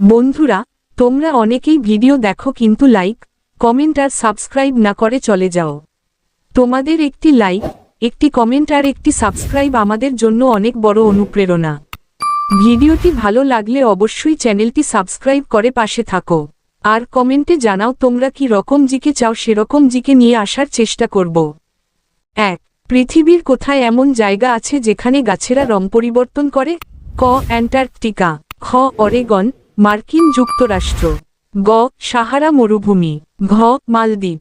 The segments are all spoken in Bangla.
বন্ধুরা, তোমরা অনেকেই ভিডিও দেখো কিন্তু লাইক, কমেন্ট আর সাবস্ক্রাইব না করে চলে যাও। তোমাদের একটি লাইক, একটি কমেন্ট আর একটি সাবস্ক্রাইব আমাদের জন্য অনেক বড় অনুপ্রেরণা। ভিডিওটি ভালো লাগলে অবশ্যই চ্যানেলটি সাবস্ক্রাইব করে পাশে থাকো। আর কমেন্টে জানাও তোমরা কি রকম জিকে চাও, সেরকম জিকে নিয়ে আসার চেষ্টা করব। এক, পৃথিবীর কোথায় এমন জায়গা আছে যেখানে গাছেরা রং পরিবর্তন করে? ক, অ্যান্টার্কটিকা। খ, অরেগন। মার্কিন যুক্তরাষ্ট্র। গ. সাহারা মরুভূমি। ঘ. মালদ্বীপ।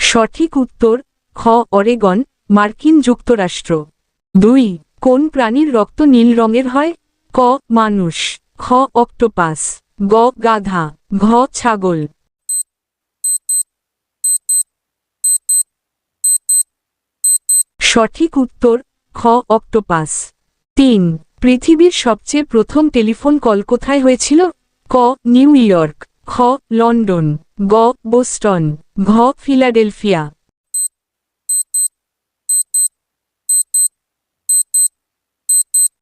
সঠিক উত্তর, খ. অরেগন, মার্কিন যুক্তরাষ্ট্র। দুই। কোন প্রাণীর রক্ত নীল রঙের হয়? ক. মানুষ। খ. অক্টোপাস। গ. গাধা। ঘ. ছাগল। সঠিক উত্তর খ, অক্টোপাস। তিন, পৃথিবীর সবচেয়ে প্রথম টেলিফোন কল কোথায় হয়েছিল? ক, নিউ ইয়র্ক। খ, লন্ডন। গ, বোস্টন। ঘ, ফিলাডেলফিয়া।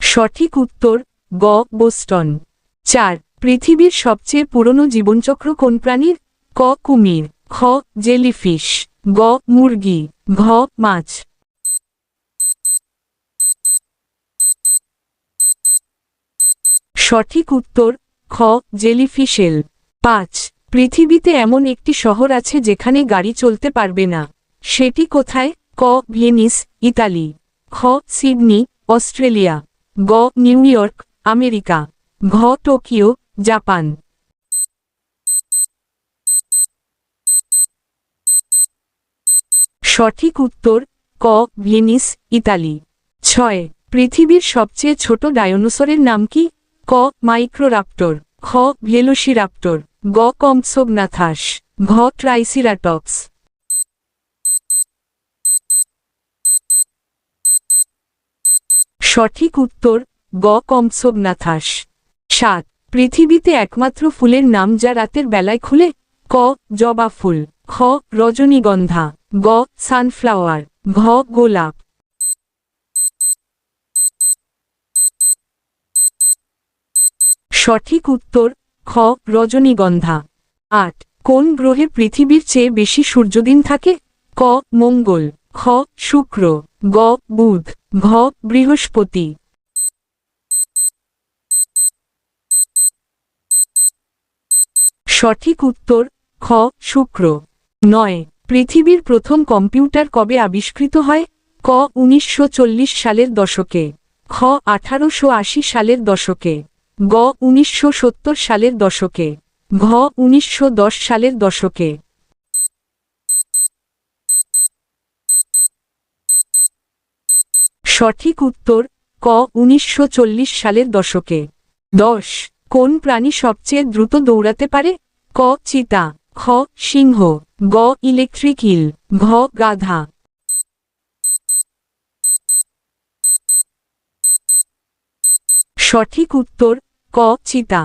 সঠিক উত্তর, গ, বোস্টন। চার, পৃথিবীর সবচেয়ে পুরনো জীবনচক্র কোন প্রাণীর? ক, কুমির। খ, জেলিফিশ। গ, মুরগি। ঘ, মাছ। সঠিক উত্তর, খ জেলিফিশেল পাঁচ, পৃথিবীতে এমন একটি শহর আছে যেখানে গাড়ি চলতে পারবে না। সেটি কোথায়? ক, ভেনিস, ইতালি। খ, সিডনি, অস্ট্রেলিয়া। গ, নিউ ইয়র্ক, আমেরিকা। ঘ, টোকিও, জাপান। সঠিক উত্তর, ক, ভেনিস, ইতালি। ছয়, পৃথিবীর সবচেয়ে ছোট ডায়নোসরের নাম কি? ক, মাইক্রোরাপ্টর, খ, ভেলোসিরাপ্টর, গ কমসোগনাথাস ঘ, ট্রাইসিরাটপস। সঠিক উত্তর, গ কমসোগনাথাস সাত, পৃথিবীতে একমাত্র ফুলের নাম যা রাতের বেলায় খুলে, ক, জবা ফুল, খ, রজনীগন্ধা, গ, সানফ্লাওয়ার, ঘ, গোলাপ। সঠিক উত্তর, খ, রজনীগন্ধা। আট, কোন গ্রহে পৃথিবীর চেয়ে বেশি সূর্যদিন থাকে? ক, মঙ্গল। খ, শুক্র। গ, বুধ। ঘ, বৃহস্পতি। সঠিক উত্তর, খ, শুক্র। নয়, পৃথিবীর প্রথম কম্পিউটার কবে আবিষ্কৃত হয়? ক, উনিশশো চল্লিশ সালের দশকে। খ, আঠারোশো আশি সালের দশকে। গ উনিশশো সত্তর সালের দশকে। ঘ উনিশশো দশ সালের দশকে। সঠিক উত্তর, ক উনিশশো চল্লিশ সালের দশকে। দশ, কোন প্রাণী সবচেয়ে দ্রুত দৌড়াতে পারে? ক, চিতা। খ, সিংহ। গ, ইলেকট্রিক ইল। ঘ, গাধা। সঠিক উত্তর ক চিতা